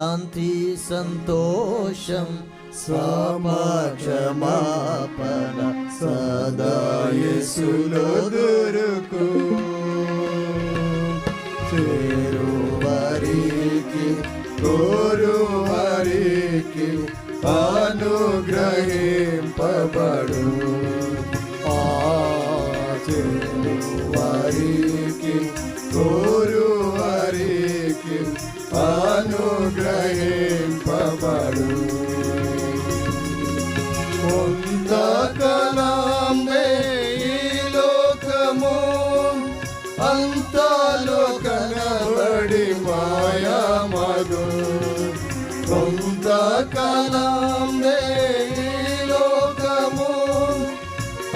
శాంతి సంతోషం సమాక్షమాపణ సదాయసులో దొరుకు. చేరు వారికి కోరు వారికి అనుగ్రహింపబడు. ఆ చేరు కొంతకాలమే ఈ లోకము అంతలో కనబడి మాయామగు. కొంతకాలమే ఈ లోకము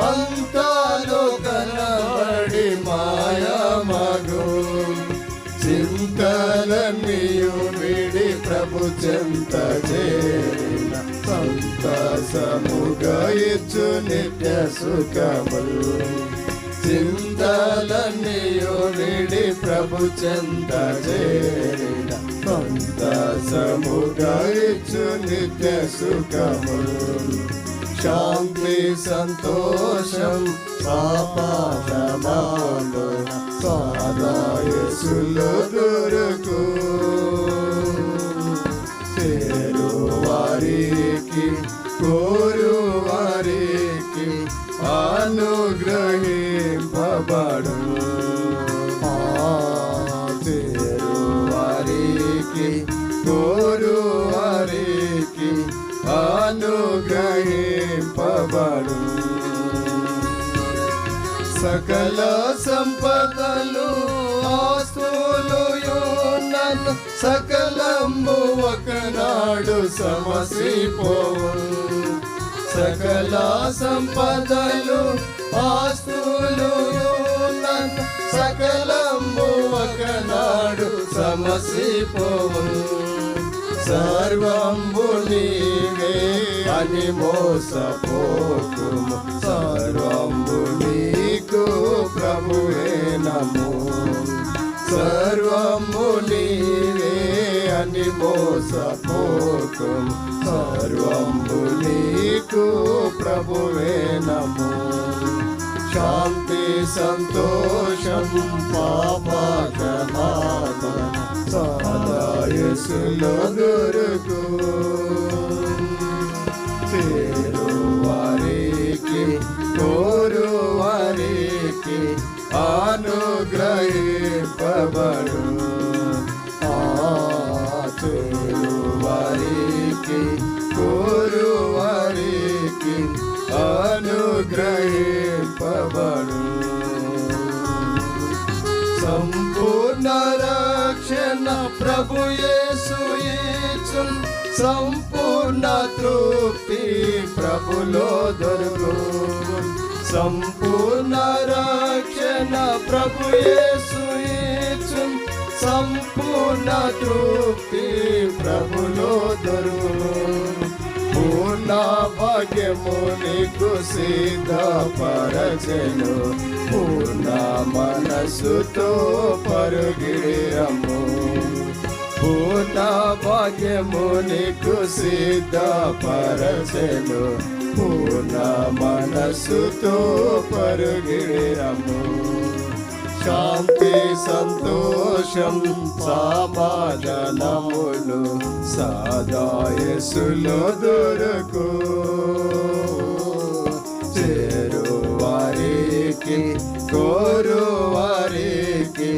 అంతలో కనబడి మాయామగు. చింతలన్నీయు విడి ప్రభు చెంత చేరిన సంతసముగా ఇచ్చు నిత్య సుఖములు. చింతలన్నీయో విడి ప్రభు చెంత చేరిన సంతసముగా ఇచ్చు నిత్య సుఖములు. శాంతి సంతోషం పాపమాలు సాదాయసులో వారికి కోరు వారికి అనుగ్రహింపబడు ఆ చేరు వారికి కోరు వారికి అనుగ్రహింపబడు సకల సంపదలు ఆస్తులు సకల సకలంబు ఒకనాడు సమసిపోవు సకల సంపదలు ఆస్తులు సకలంబు ఒకనాడు సమసిపోవు సర్వంబు నీవే అని మోసపోకుము సర్వంబు నీకు ప్రభువే నమో అని మోసపోకుము సర్వంబు నీకు ప్రభువే నమో. శాంతి సంతోషం పాపకమాపన సదాయసులో దొరుకు. చేరు కోరువారికి కోరు వారికి అనుగ్రహింపబడు. వారికి కోరు వారికి అనుగ్రహింపబడు. సంపూర్ణ రక్షణ ప్రభు యేసు సంపూర్ణ తృప్తి ప్రభులో దొరుకు సంపూర్ణ రక్షణ ప్రభు యేసు సంపూర్ణ తృప్తి ప్రభులో దొరుకు పూర్ణ భాగ్యము నీకు సిద్ధపరచెను. పూర్ణ మనసుతో పరుగిరము పూర్ణ భాగ్యము నీకు సిద్ధపరచెను. పూర్ణ మనసుతో పరుగిరము శాంతి సంతోషం సమాధానములు సాదాయసులో దొరకు. చేరు వారికి కోరు వారికి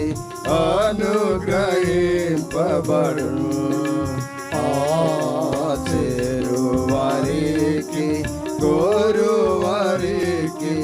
అనుగ్రహింపబడు. ఆ చేరు వారికి కోరు వారికి